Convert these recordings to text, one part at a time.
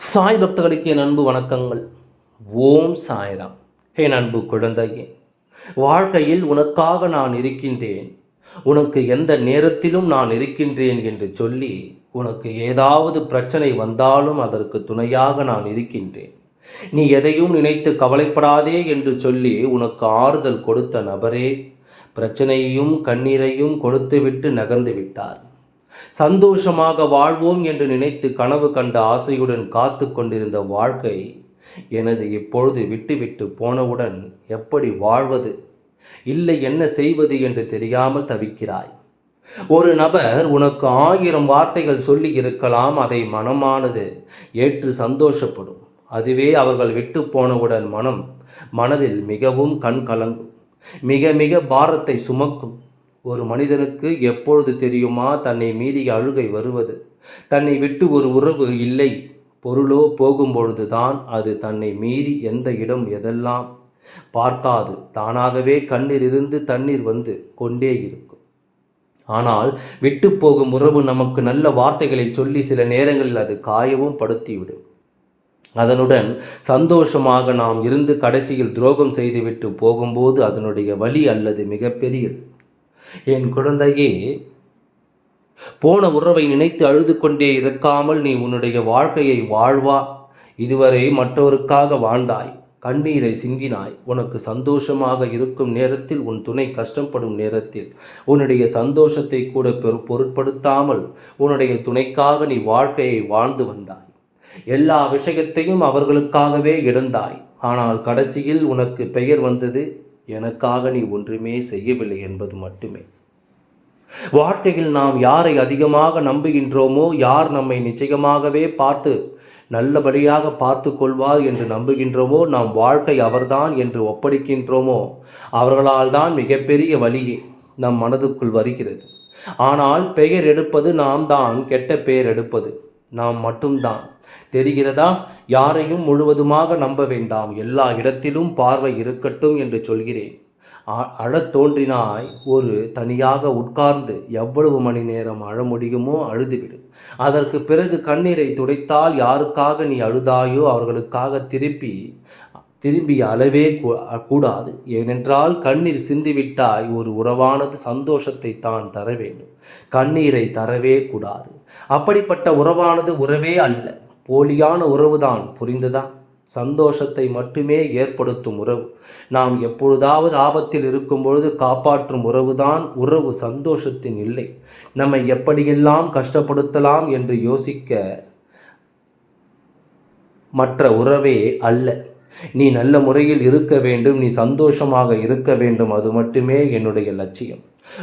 சாய் பக்தர்களுக்கு என் அன்பு வணக்கங்கள். ஓம் சாய்ராம். என் அன்பு குழந்தையே வாழ்க்கையில் உனக்காக நான் இருக்கின்றேன். உனக்கு எந்த நேரத்திலும் நான் இருக்கின்றேன் என்று சொல்லி உனக்கு ஏதாவது பிரச்சனை வந்தாலும் அதற்கு துணையாக நான் இருக்கின்றேன். நீ எதையும் நினைத்து கவலைப்படாதே என்று சொல்லி உனக்கு ஆறுதல் கொடுத்த நபரே பிரச்சனையையும் கண்ணீரையும் கொடுத்துவிட்டு நகர்ந்து விட்டார். சந்தோஷமாக வாழ்வோம் என்று நினைத்து கனவு கண்ட ஆசையுடன் காத்து கொண்டிருந்த வாழ்க்கை எனது இப்பொழுது விட்டுவிட்டு போனவுடன் எப்படி வாழ்வது? இல்லை என்ன செய்வது என்று தெரியாமல் தவிக்கிறாய். ஒரு நபர் உனக்கு ஆயிரம் வார்த்தைகள் சொல்லி இருக்கலாம் அதை மனமானது ஏற்று சந்தோஷப்படும். அதுவே அவர்கள் விட்டு போனவுடன் மனம் மனதில் மிகவும் கண் கலங்கும் மிக மிக பாரத்தை சுமக்கும். ஒரு மனிதனுக்கு எப்பொழுது தெரியுமா தன்னை மீறி அழுகை வருவது? தன்னை விட்டு ஒரு உறவு இல்லை. பொருளோ போகும்பொழுதுதான் அது தன்னை மீறி எந்த இடம் எதெல்லாம் பார்க்காது. தானாகவே கண்ணீர் இருந்து தண்ணீர் வந்து கொண்டே இருக்கும். ஆனால் விட்டு போகும் உறவு நமக்கு நல்ல வார்த்தைகளை சொல்லி சில நேரங்களில் அது காயவும் படுத்திவிடும். அதனுடன் சந்தோஷமாக நாம் இருந்து கடைசியில் துரோகம் செய்துவிட்டு போகும்போது அதனுடைய வழி அல்லது மிகப்பெரியது. என் குழந்தையே போன உறவை நினைத்து அழுது கொண்டே இருக்காமல் நீ உன்னுடைய வாழ்க்கையை வாழ்வா. இதுவரை மற்றவருக்காக வாழ்ந்தாய். கண்ணீரை சிந்தினாய். உனக்கு சந்தோஷமாக இருக்கும் நேரத்தில் உன் துணை கஷ்டப்படும் நேரத்தில் உன்னுடைய சந்தோஷத்தை கூட பொருட்படுத்தாமல் உன்னுடைய துணைக்காக நீ வாழ்க்கையை வாழ்ந்து வந்தாய். எல்லா விஷயத்தையும் அவர்களுக்காகவே இழந்தாய். ஆனால் கடைசியில் உனக்கு பெயர் வந்தது எனக்காக நீ ஒன்றுமே செய்யவில்லை என்பது மட்டுமே. வாழ்க்கையில் நாம் யாரை அதிகமாக நம்புகின்றோமோ யார் நம்மை நிச்சயமாகவே பார்த்து நல்லபடியாக பார்த்து கொள்வார் என்று நம்புகின்றோமோ நாம் வாழ்க்கை அவர்தான் என்று ஒப்படைக்கின்றோமோ அவர்களால் தான் மிகப்பெரிய வழியே நம் மனதுக்குள் வருகிறது. ஆனால் பெயர் எடுப்பது நாம் தான் கெட்ட பெயர் எடுப்பது. நாம் மட்டும்தான். தெரிகிறதா? யாரையும் முழுவதுமாக நம்ப வேண்டாம். எல்லா இடத்திலும் பார்வை இருக்கட்டும் என்று சொல்கிறேன். அழத் தோன்றினாய் ஒரு தனியாக உட்கார்ந்து எவ்வளவு மணி நேரம் அழ முடியுமோ அழுதுவிடு. அதற்கு பிறகு கண்ணீரை துடைத்தால் யாருக்காக நீ அழுதாயோ அவர்களுக்காக திருப்பி திரும்பி அளவே கூடாது. ஏனென்றால் கண்ணீர் சிந்திவிட்டாய் ஒரு உறவானது சந்தோஷத்தை தான் தர வேண்டும். கண்ணீரை தரவே கூடாது. அப்படிப்பட்ட உறவானது உறவே அல்ல. போலியான உறவுதான். புரிந்ததா? சந்தோஷத்தை மட்டுமே ஏற்படுத்தும் உறவு. நாம் எப்பொழுதாவது ஆபத்தில் இருக்கும் பொழுது காப்பாற்றும் உறவுதான் உறவு சந்தோஷத்தின் இல்லை. நம்மை எப்படியெல்லாம் கஷ்டப்படுத்தலாம் என்று யோசிக்க மற்ற உறவே அல்ல. நீ நல்ல முறையில் இருக்க வேண்டும் நீ சந்தோஷமாக இருக்க வேண்டும். அது மட்டுமே என்னுடைய லட்சியம்.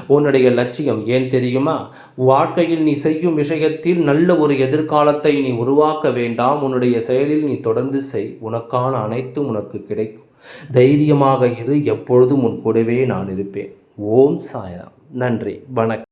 உன்னுடைய லட்சியம் ஏன் தெரியுமா? வாழ்க்கையில் நீ செய்யும் விஷயத்தில் நல்ல ஒரு எதிர்காலத்தை நீ உருவாக்க வேண்டாம். உன்னுடைய செயலில் நீ தொடர்ந்து செய். உனக்கான அனைத்தும் உனக்கு கிடைக்கும். தைரியமாக இரு. எப்பொழுதும் உன் கூடவே நான் இருப்பேன். ஓம் சாயராம். நன்றி. வணக்கம்.